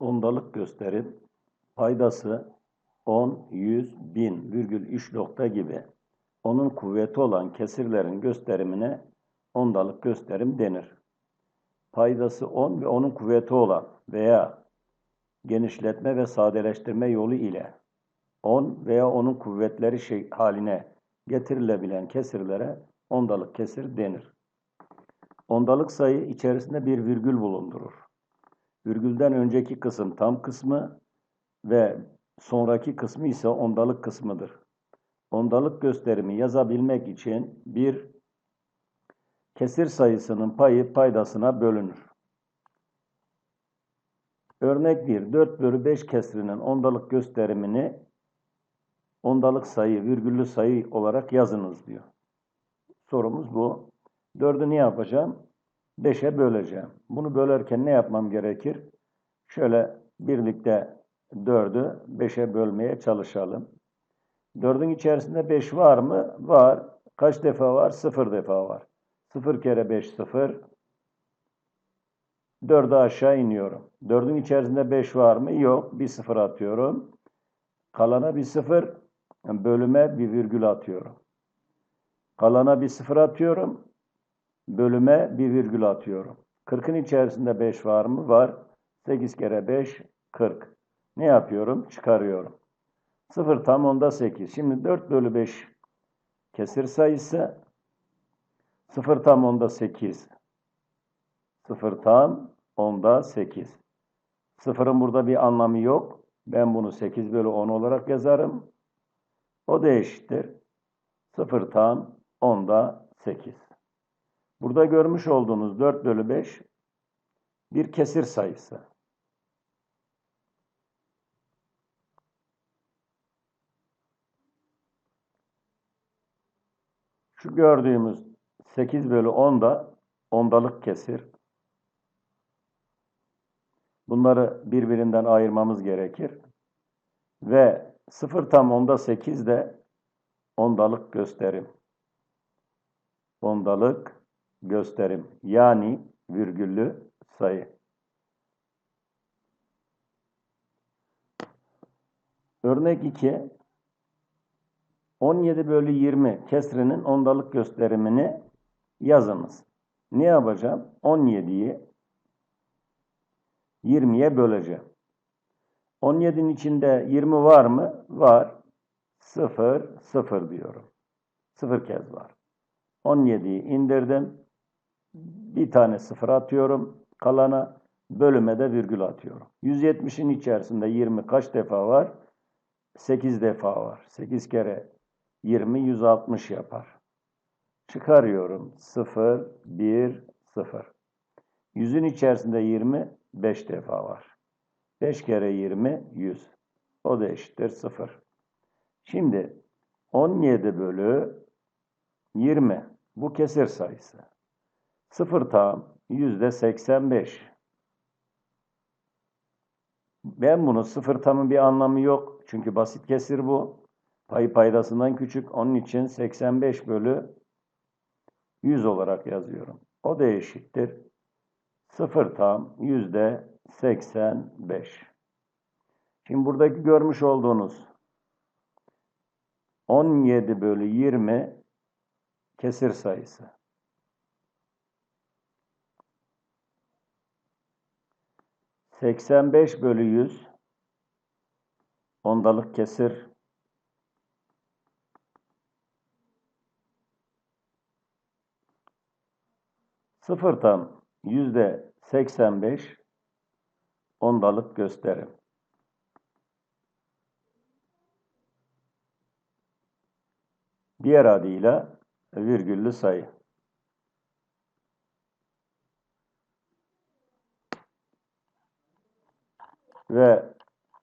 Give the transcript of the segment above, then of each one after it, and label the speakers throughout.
Speaker 1: ondalık gösterim paydası 10, 100, 1000 virgül 3 nokta gibi onun kuvveti olan kesirlerin gösterimine ondalık gösterim denir. Paydası 10 ve onun kuvveti olan veya genişletme ve sadeleştirme yolu ile 10 veya onun kuvvetleri şey haline getirilebilen kesirlere ondalık kesir denir. Ondalık sayı içerisinde bir virgül bulundurur. Virgülden önceki kısım tam kısmı ve sonraki kısmı ise ondalık kısmıdır. Ondalık gösterimi yazabilmek için bir kesir sayısının payı paydasına bölünür. Örnek 1, 4 bölü 5 kesrinin ondalık gösterimini ondalık sayı, virgüllü sayı olarak yazınız diyor. Sorumuz bu. 4'ü ne yapacağım? 5'e böleceğim. Bunu bölerken ne yapmam gerekir? Şöyle birlikte 4'ü 5'e bölmeye çalışalım. 4'ün içerisinde 5 var mı? Var. Kaç defa var? 0 defa var. 0 kere 5 0. 4'e aşağı iniyorum. 4'ün içerisinde 5 var mı? Yok. Bir 0 atıyorum. Kalana bir 0, bölüme bir virgül atıyorum. Kalana bir 0 atıyorum. Bölüme bir virgül atıyorum. 40'ın içerisinde 5 var mı? Var. 8 kere 5, 40. Ne yapıyorum? Çıkarıyorum. 0 tam onda 8. Şimdi 4 bölü 5 kesir sayısı. 0 tam onda 8. 0 tam onda 8. Sıfırın burada bir anlamı yok. Ben bunu 8 bölü 10 olarak yazarım. O da eşittir. 0 tam onda 8. Burada görmüş olduğunuz 4 bölü 5 bir kesir sayısı. Şu gördüğümüz 8 bölü 10 da ondalık kesir. Bunları birbirinden ayırmamız gerekir. Ve 0 tam onda 8 de ondalık gösterim. Ondalık gösterim. Yani virgüllü sayı. Örnek 2. 17 bölü 20 kesrinin ondalık gösterimini yazınız. Ne yapacağım? 17'yi 20'ye böleceğim. 17'nin içinde 20 var mı? Var. 0, 0 diyorum. 0 kez var. 17'yi indirdim. Bir tane 0 atıyorum. Kalana bölüme de virgül atıyorum. 170'in içerisinde 20 kaç defa var? 8 defa var. 8 kere 20, 160 yapar. Çıkarıyorum. 0, 1, 0. Yüzün içerisinde 20, 5 defa var. 5 kere 20, 100. O da eşittir 0. Şimdi 17 bölü 20. Bu kesir sayısı. 0 tam yüzde 85. Ben bunu sıfır tamın bir anlamı yok. Çünkü basit kesir bu. Payı paydasından küçük. Onun için 85 bölü 100 olarak yazıyorum. O da eşittir. 0 tam yüzde 85. Şimdi buradaki görmüş olduğunuz 17 bölü 20 kesir sayısı. Seksen beş bölü yüz ondalık kesir Sıfırdan yüzde seksen beş ondalık gösterim. Diğer adıyla virgüllü sayı. Ve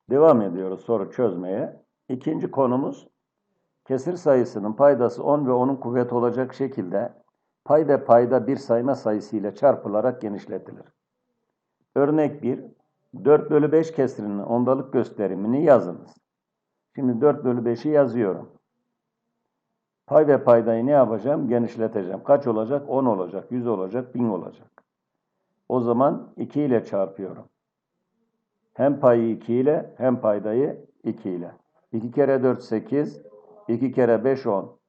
Speaker 1: devam ediyoruz soru çözmeye. İkinci konumuz kesir sayısının paydası 10 ve onun kuvvet olacak şekilde pay ve payda bir sayma sayısı ile çarpılarak genişletilir. Örnek 1. 4 bölü 5 kesirinin ondalık gösterimini yazınız. Şimdi 4 bölü 5'i yazıyorum. Pay ve paydayı ne yapacağım? Genişleteceğim. Kaç olacak? 10 olacak, 100 olacak, 1000 olacak. O zaman 2 ile çarpıyorum. Hem payı 2 ile hem paydayı 2 ile. 2 kere 4 8, 2 kere 5 10.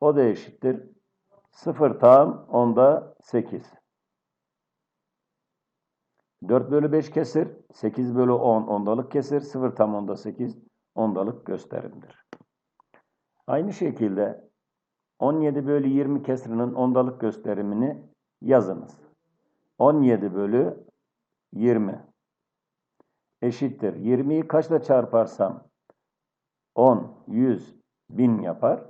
Speaker 1: O da eşittir. 0 tam onda 8. 4 bölü 5 kesir, 8 bölü 10 ondalık kesir, 0 tam onda 8 ondalık gösterimdir. Aynı şekilde 17 bölü 20 kesrinin ondalık gösterimini yazınız. 17 bölü 20 eşittir. 20'yi kaçla çarparsam 10, 100, 1000 yapar.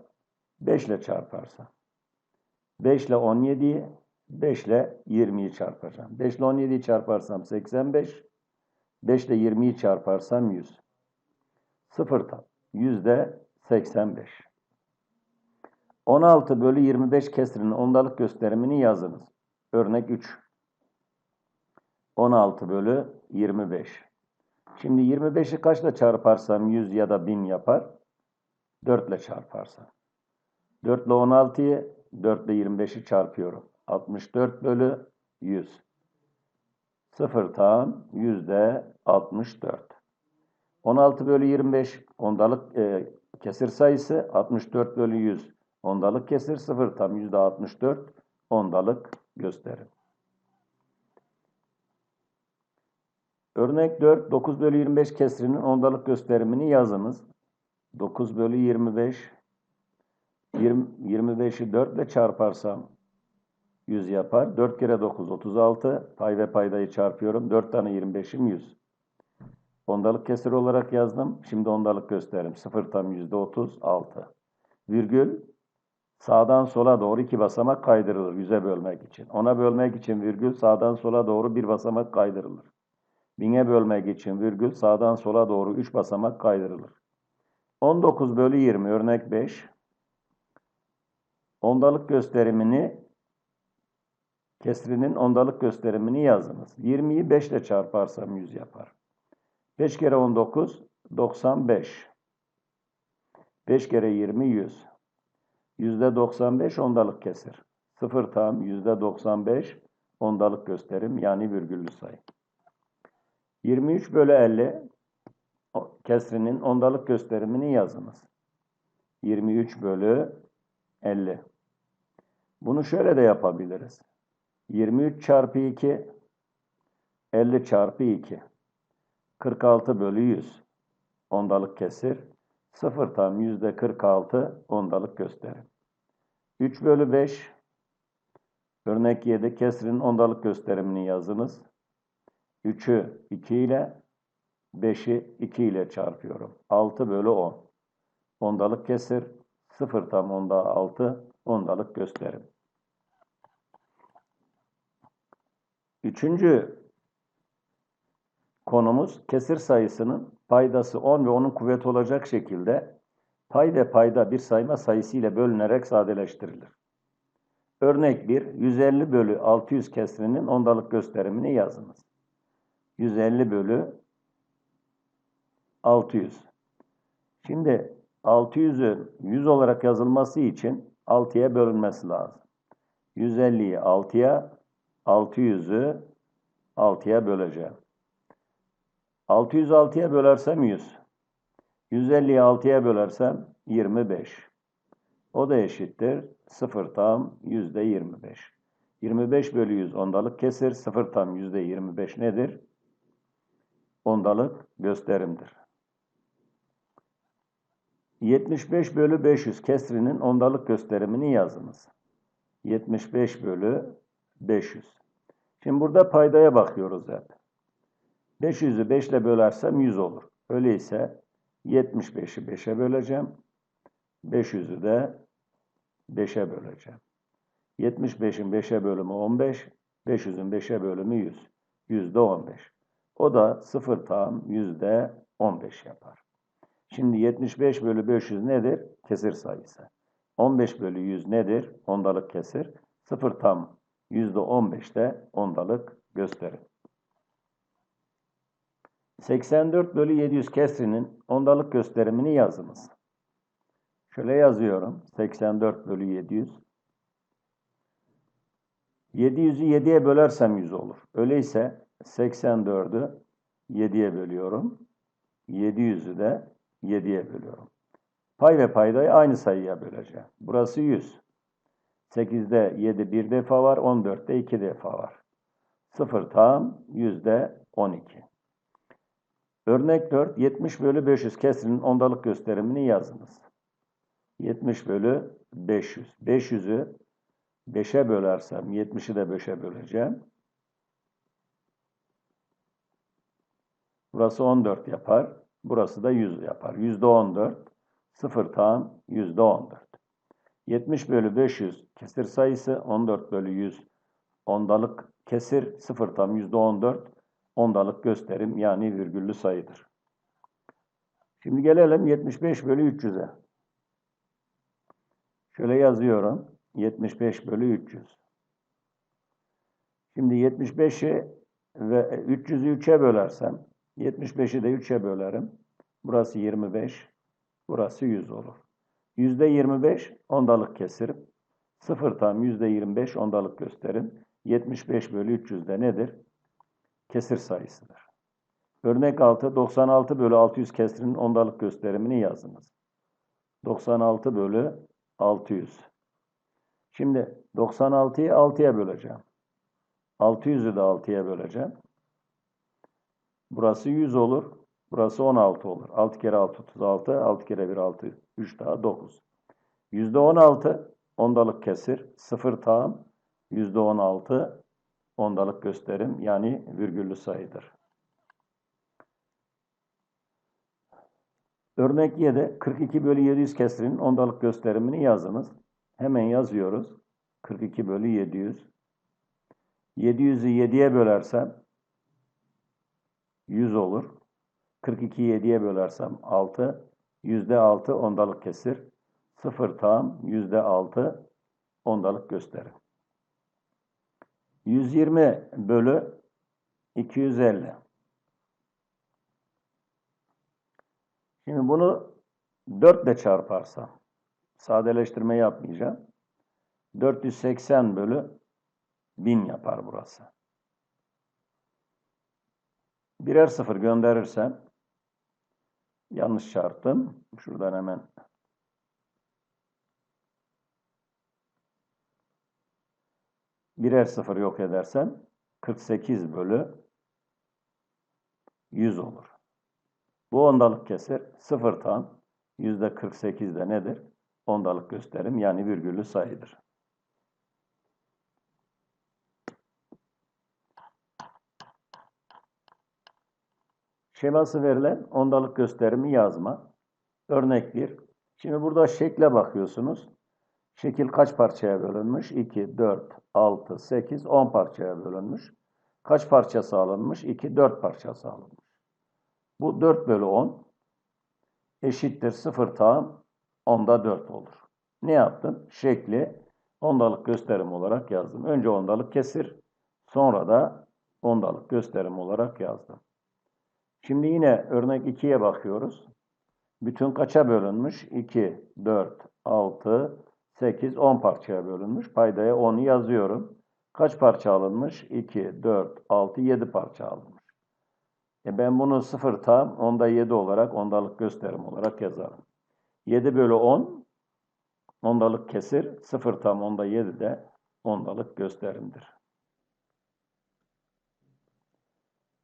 Speaker 1: 5 ile çarparsam. 5 ile 17'yi 5 ile 20'yi çarpacağım. 5 ile 17'yi çarparsam 85. 5 ile 20'yi çarparsam 100. 0 tam. Yüzde 85. 16 bölü 25 kesrinin ondalık gösterimini yazınız. Örnek 3. 16 bölü 25. Şimdi 25'i kaçla çarparsam 100 ya da 1000 yapar? 4 ile çarparsam. 4 ile 16'yı 4 ile 25'i çarpıyorum. 64 bölü 100. 0 tam yüzde 64. 16 bölü 25 ondalık e, kesir sayısı 64 bölü 100 ondalık kesir 0 tam yüzde 64 ondalık gösterir. Örnek 4, 9 bölü 25 kesrinin ondalık gösterimini yazınız. 9 bölü 25, 20, 25'i 4 ile çarparsam 100 yapar. 4 kere 9, 36. Pay ve paydayı çarpıyorum. 4 tane 25'im 100. Ondalık kesir olarak yazdım. Şimdi ondalık gösterim. 0 tam yüzde 36. Virgül sağdan sola doğru iki basamak kaydırılır yüze bölmek için. Ona bölmek için virgül sağdan sola doğru bir basamak kaydırılır. Bine bölmek için virgül sağdan sola doğru 3 basamak kaydırılır. 19 bölü 20 örnek 5. Ondalık gösterimini kesrinin ondalık gösterimini yazınız. 20'yi 5 ile çarparsam 100 yapar. 5 kere 19 95. 5 kere 20 100. Yüzde 95 ondalık kesir. 0 tam yüzde 95 ondalık gösterim yani virgüllü sayı. 23 bölü 50 kesrinin ondalık gösterimini yazınız. 23 bölü 50. Bunu şöyle de yapabiliriz. 23 çarpı 2 50 çarpı 2 46 bölü 100 ondalık kesir. 0 tam yüzde 46 ondalık gösterim. 3 bölü 5 örnek 7 kesrin ondalık gösterimini yazınız. 3'ü 2 ile 5'i 2 ile çarpıyorum. 6 bölü 10. Ondalık kesir. 0 tam onda 6 ondalık gösterim. Üçüncü konumuz kesir sayısının paydası 10 ve onun kuvveti olacak şekilde pay payda bir sayma sayısı ile bölünerek sadeleştirilir. Örnek 1, 150 bölü 600 kesrinin ondalık gösterimini yazınız. 150 bölü 600. Şimdi 600'ü 100 olarak yazılması için 6'ya bölünmesi lazım. 150'yi 6'ya, 600'ü 6'ya böleceğim. 606'ya bölersem 100. 150'yi 6'ya bölersem 25. O da eşittir. 0 tam yüzde 25. 25 bölü 100 ondalık kesir. 0 tam yüzde 25 nedir? Ondalık gösterimdir. 75 bölü 500 kesrinin ondalık gösterimini yazınız. 75 bölü 500. Şimdi burada paydaya bakıyoruz hep. 500'ü 5 ile bölersem 100 olur. Öyleyse 75'i 5'e böleceğim. 500'ü de 5'e böleceğim. 75'in 5'e bölümü 15, 500'ün 5'e bölümü 100. Yüzde 15. O da 0 tam yüzde 15 yapar. Şimdi 75 bölü 500 nedir? Kesir sayısı. 15 bölü 100 nedir? Ondalık kesir. 0 tam yüzde 15'te ondalık gösterir. 84 bölü 700 kesrinin ondalık gösterimini yazınız. Şöyle yazıyorum. 84 bölü 700. 700'ü 7'ye bölersem 100 olur. Öyleyse 84'ü 7'ye bölüyorum. 700'ü de 7'ye bölüyorum. Pay ve paydayı aynı sayıya böleceğim. Burası 100. 8'de 7 bir defa var, 14'te 2 defa var. 0 tam yüzde 12. Örnek 4, 70 bölü 500 kesrinin ondalık gösterimini yazınız. 70 bölü 500. 500'ü 5'e bölersem 70'i de 5'e böleceğim. Burası 14 yapar. Burası da 100 yapar. Yüzde 14. 0 tam yüzde 14. 70 bölü 500 kesir sayısı 14 bölü 100 ondalık kesir 0 tam yüzde 14 ondalık gösterim yani virgüllü sayıdır. Şimdi gelelim 75 bölü 300'e. Şöyle yazıyorum. 75 bölü 300. Şimdi 75'i ve 300'ü 3'e bölersem 75'i de 3'e bölerim. Burası 25. Burası 100 olur. %25 ondalık kesirim. 0 tam %25 ondalık gösterim. 75 bölü 300 de nedir? Kesir sayısıdır. Örnek 6, 96 bölü 600 kesrinin ondalık gösterimini yazınız. 96 bölü 600. Şimdi 96'yı 6'ya böleceğim. 600'ü de 6'ya böleceğim. Burası 100 olur. Burası 16 olur. 6 kere 6 36. 6 kere 1 6. 3 daha 9. %16 ondalık kesir. 0 tam. %16 ondalık gösterim. Yani virgüllü sayıdır. Örnek 7. 42 bölü 700 kesrinin ondalık gösterimini yazınız. Hemen yazıyoruz. 42 bölü 700. 700'ü 7'ye bölersem 100 olur. 42'yi 7'ye bölersem 6. Yüzde 6 ondalık kesir. 0 tam yüzde 6 ondalık gösterir. 120 bölü 250. Şimdi bunu 4 ile çarparsam, sadeleştirme yapmayacağım. 480 bölü 1000 yapar burası. Birer sıfır gönderirsem, yanlış çarptım. Şuradan hemen birer sıfır yok edersem 48 bölü 100 olur. Bu ondalık kesir. Sıfır tam yüzde 48 de nedir? Ondalık gösterim yani virgüllü sayıdır. Şeması verilen ondalık gösterimi yazma. Örnek 1. Şimdi burada şekle bakıyorsunuz. Şekil kaç parçaya bölünmüş? 2, 4, 6, 8, 10 parçaya bölünmüş. Kaç parçası alınmış? 2, 4 parçası alınmış. Bu 4 bölü 10 eşittir 0 tam 10'da 4 olur. Ne yaptım? Şekli ondalık gösterim olarak yazdım. Önce ondalık kesir, sonra da ondalık gösterim olarak yazdım. Şimdi yine örnek 2'ye bakıyoruz. Bütün kaça bölünmüş? 2, 4, 6, 8, 10 parçaya bölünmüş. Paydaya 10'u yazıyorum. Kaç parça alınmış? 2, 4, 6, 7 parça alınmış. E ben bunu 0 tam, onda 7 olarak ondalık gösterim olarak yazarım. 7 bölü 10 ondalık kesir. 0 tam onda 7 de ondalık gösterimdir.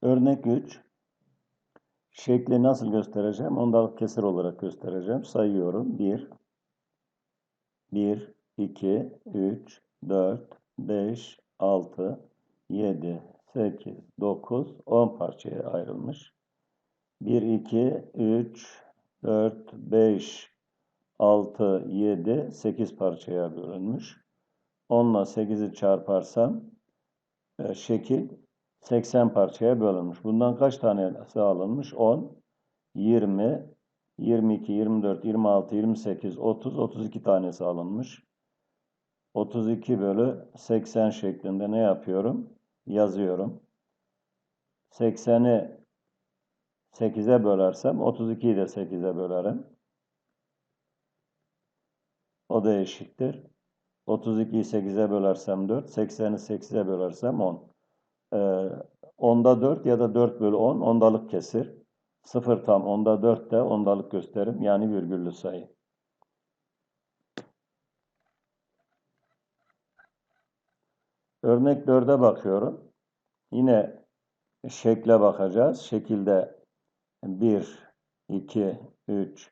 Speaker 1: Örnek 3. Şekli nasıl göstereceğim? Ondalık kesir olarak göstereceğim. Sayıyorum. 1, 1, 2, 3, 4, 5, 6, 7, 8, 9, 10 parçaya ayrılmış. 1, 2, 3, 4, 5, 6, 7, 8 parçaya bölünmüş. 10 ile 8'i çarparsam e, şekil 80 parçaya bölünmüş. Bundan kaç tanesi alınmış? 10, 20, 22, 24, 26, 28, 30, 32 tanesi alınmış. 32 bölü 80 şeklinde ne yapıyorum? Yazıyorum. 80'i 8'e bölersem 32'yi de 8'e bölerim. O da eşittir. 32'yi 8'e bölersem 4, 80'i 8'e bölersem 10. Ee, onda 4 ya da 4 bölü 10 ondalık kesir. 0 tam onda 4 de ondalık gösterim yani virgüllü sayı. Örnek 4'e bakıyorum. Yine şekle bakacağız. Şekilde 1, 2, 3,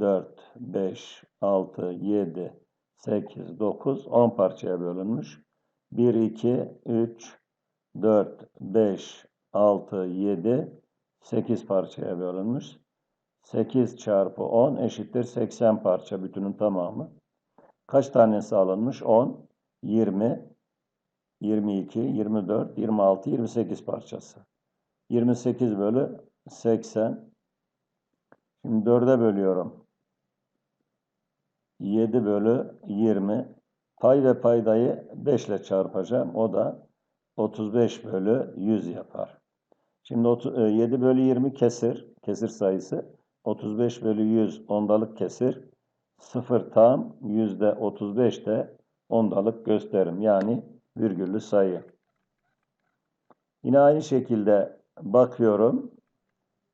Speaker 1: 4, 5, 6, 7, 8, 9, 10 parçaya bölünmüş. 1, 2, 3, 4, 5, 6, 7, 8 parçaya bölünmüş. 8 çarpı 10 eşittir 80 parça bütünün tamamı. Kaç tanesi alınmış? 10, 20, 22, 24, 26, 28 parçası. 28 bölü 80. Şimdi 4'e bölüyorum. 7 bölü 20. Pay ve paydayı 5 ile çarpacağım. O da 35 bölü 100 yapar. Şimdi 7 bölü 20 kesir. Kesir sayısı. 35 bölü 100 ondalık kesir. 0 tam yüzde 35 de ondalık gösterim. Yani virgüllü sayı. Yine aynı şekilde bakıyorum.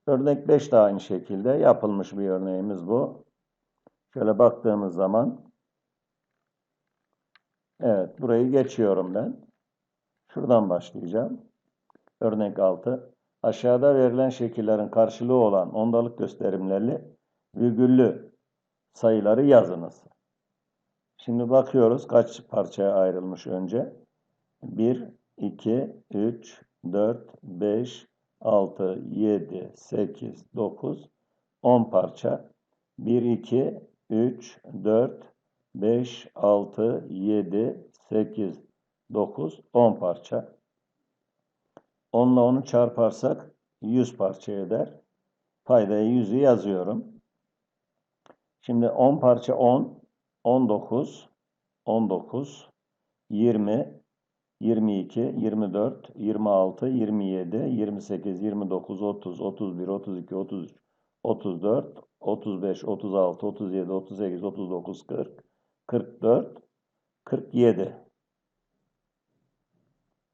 Speaker 1: Örnek 5 de aynı şekilde yapılmış bir örneğimiz bu. Şöyle baktığımız zaman evet burayı geçiyorum ben. Şuradan başlayacağım. Örnek 6. Aşağıda verilen şekillerin karşılığı olan ondalık gösterimlerli virgüllü sayıları yazınız. Şimdi bakıyoruz kaç parçaya ayrılmış önce. 1, 2, 3, 4, 5, 6, 7, 8, 9, 10 parça. 1, 2, 3, 4, 5, 6, 7, 8, 9, 10 parça. 10 ile 10'u çarparsak 100 parça eder. Paydaya 100'ü yazıyorum. Şimdi 10 parça 10, 19, 19, 20, 22, 24, 26, 27, 28, 29, 30, 31, 32, 33, 34, 35, 36, 37, 38, 39, 40, 44, 47.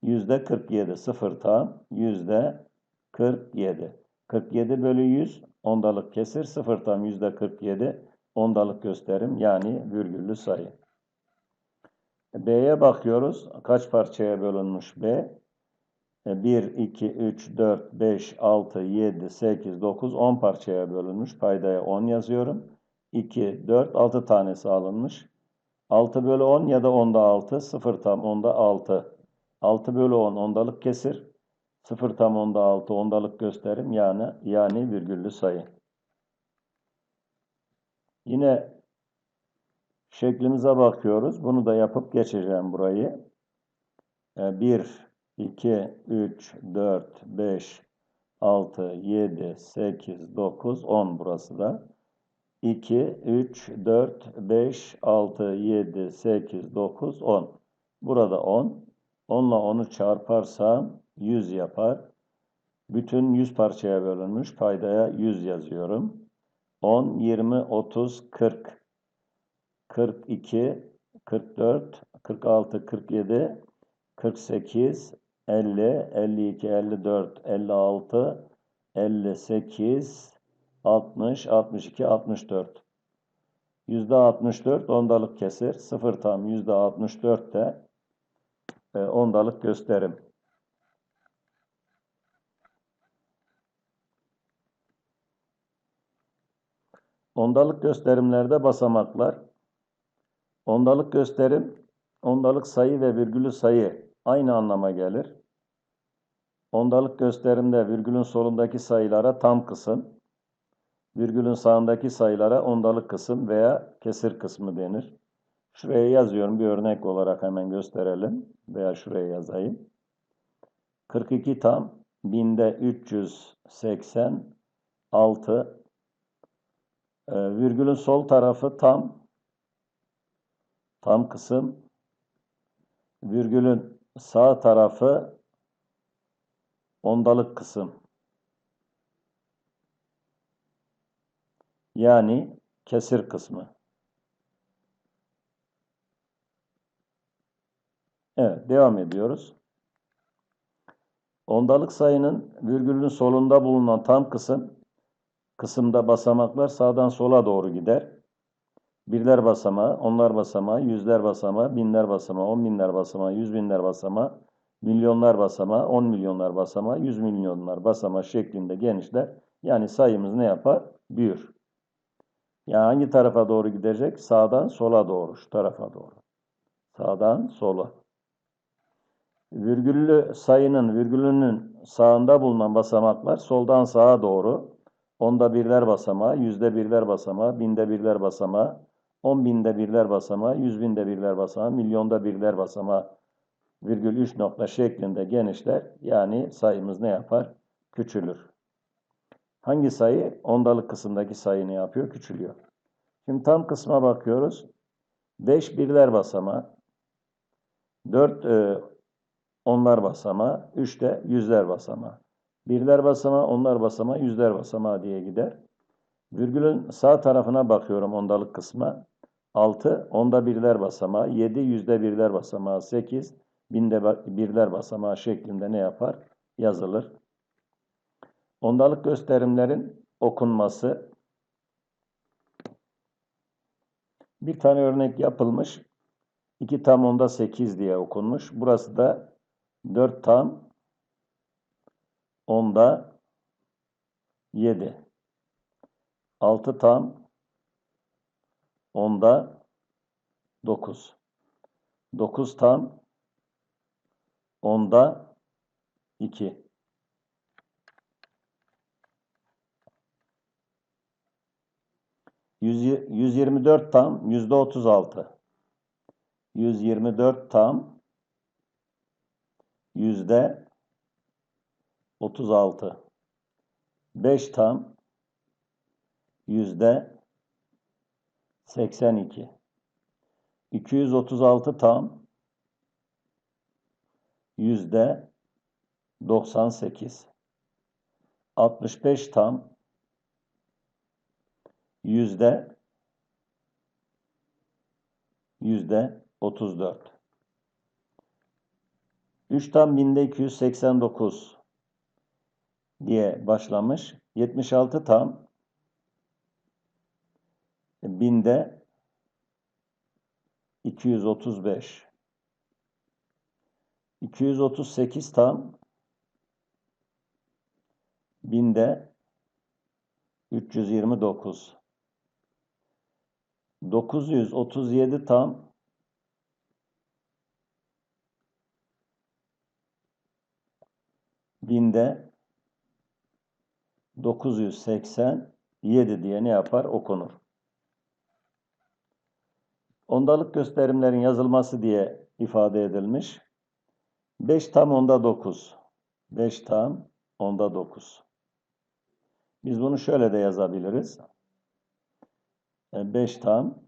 Speaker 1: Yüzde 47, sıfır tam, yüzde 47. 47 bölü 100, ondalık kesir, sıfır tam yüzde 47, ondalık gösterim, yani virgüllü sayı. B'ye bakıyoruz. Kaç parçaya bölünmüş B? 1, 2, 3, 4, 5, 6, 7, 8, 9, 10 parçaya bölünmüş. Paydaya 10 yazıyorum. 2, 4, 6 tanesi alınmış. 6 bölü 10 ya da 10'da 6, 0 tam 10'da 6. 6 bölü 10 ondalık kesir. 0 tam 10'da 6 ondalık gösterim yani yani virgüllü sayı. Yine şeklimize bakıyoruz. Bunu da yapıp geçeceğim burayı. 1, 2, 3, 4, 5, 6, 7, 8, 9, 10 burası da. 2, 3, 4, 5, 6, 7, 8, 9, 10. Burada 10. 10 ile 10'u çarparsam 100 yapar. Bütün 100 parçaya bölünmüş. Paydaya 100 yazıyorum. 10, 20, 30, 40, 42, 44, 46, 47, 48, 50, 52, 54, 56, 58, 60, 62, 64. Yüzde 64 ondalık kesir. Sıfır tam yüzde 64 de ondalık gösterim. Ondalık gösterimlerde basamaklar. Ondalık gösterim, ondalık sayı ve virgülü sayı aynı anlama gelir. Ondalık gösterimde virgülün solundaki sayılara tam kısım, virgülün sağındaki sayılara ondalık kısım veya kesir kısmı denir. Şuraya yazıyorum bir örnek olarak hemen gösterelim veya şuraya yazayım. 42 tam binde 386 e, virgülün sol tarafı tam tam kısım virgülün sağ tarafı ondalık kısım. Yani kesir kısmı. Evet, devam ediyoruz. Ondalık sayının virgülün solunda bulunan tam kısım, kısımda basamaklar sağdan sola doğru gider. Birler basamağı, onlar basamağı, yüzler basamağı, binler basamağı, on binler basamağı, yüz binler basamağı, milyonlar basamağı, on milyonlar basamağı, yüz milyonlar basamağı şeklinde genişler. Yani sayımız ne yapar? Büyür. Yani hangi tarafa doğru gidecek? Sağdan sola doğru, şu tarafa doğru. Sağdan sola. Virgüllü sayının virgülünün sağında bulunan basamaklar soldan sağa doğru. Onda birler basamağı, yüzde birler basamağı, binde birler basamağı, on binde birler basamağı, yüz binde birler basamağı, milyonda birler basamağı virgül 3 nokta şeklinde genişler. Yani sayımız ne yapar? Küçülür. Hangi sayı? Ondalık kısımdaki sayı ne yapıyor? Küçülüyor. Şimdi tam kısma bakıyoruz. 5 birler basamağı, 4 e, onlar basamağı, 3 de yüzler basamağı. Birler basamağı, onlar basamağı, yüzler basamağı diye gider. Virgülün sağ tarafına bakıyorum ondalık kısma. 6, onda birler basamağı, 7, yüzde birler basamağı, 8, binde birler basamağı şeklinde ne yapar? Yazılır. Ondalık gösterimlerin okunması. Bir tane örnek yapılmış. 2 tam onda 8 diye okunmuş. Burası da 4 tam onda 7. 6 tam onda 9. 9 tam onda 2. Yüz, 124 tam yüzde 36. 124 tam yüzde 36. 5 tam yüzde 82. 236 tam yüzde 98. 65 tam yüzde yüzde 34. 3 tam binde 289 diye başlamış. 76 tam binde 235. 238 tam binde 329. 937 tam binde 987 diye ne yapar? Okunur. Ondalık gösterimlerin yazılması diye ifade edilmiş. 5 tam onda 9. 5 tam onda 9. Biz bunu şöyle de yazabiliriz. 5 e, tam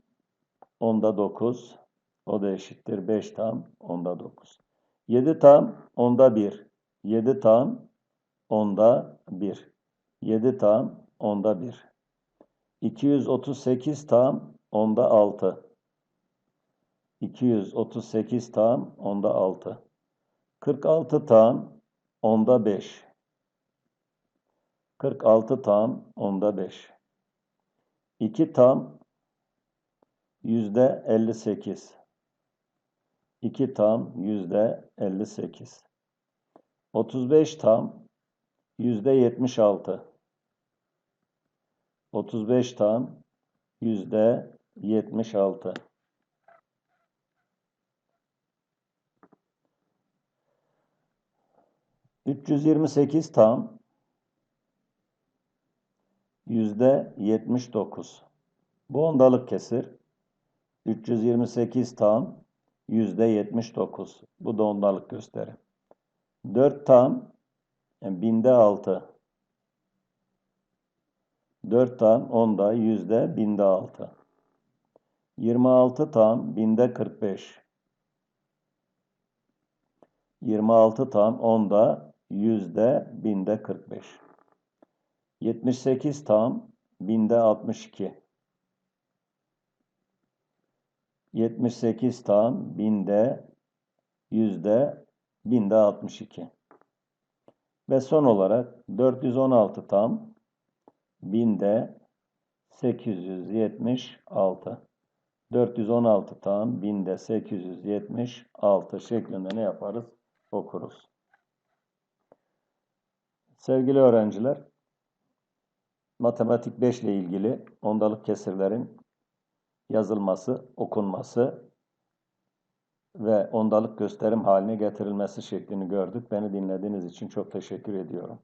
Speaker 1: onda 9. O da eşittir 5 tam onda 9. 7 tam onda 1. 7 tam onda 1. 7 tam onda 1. 238 tam onda 6. 238 tam onda 6. 46 tam onda 5. 46 tam onda 5. 2 tam yüzde 58. 2 tam yüzde 58. 35 tam yüzde 76. 35 tam yüzde 76. 328 tam yüzde 79. Bu ondalık kesir. 328 tam yüzde 79. Bu da ondalık gösteri. 4 tam yani binde 6. 4 tam onda yüzde binde 6. 26 tam binde 45. 26 tam onda yüzde binde 45. 78 tam binde 62. 78 tam binde yüzde binde 62. Ve son olarak 416 tam binde 876. 416 tam binde 876 şeklinde ne yaparız? Okuruz. Sevgili öğrenciler, matematik 5 ile ilgili ondalık kesirlerin yazılması, okunması ve ondalık gösterim haline getirilmesi şeklini gördük. Beni dinlediğiniz için çok teşekkür ediyorum.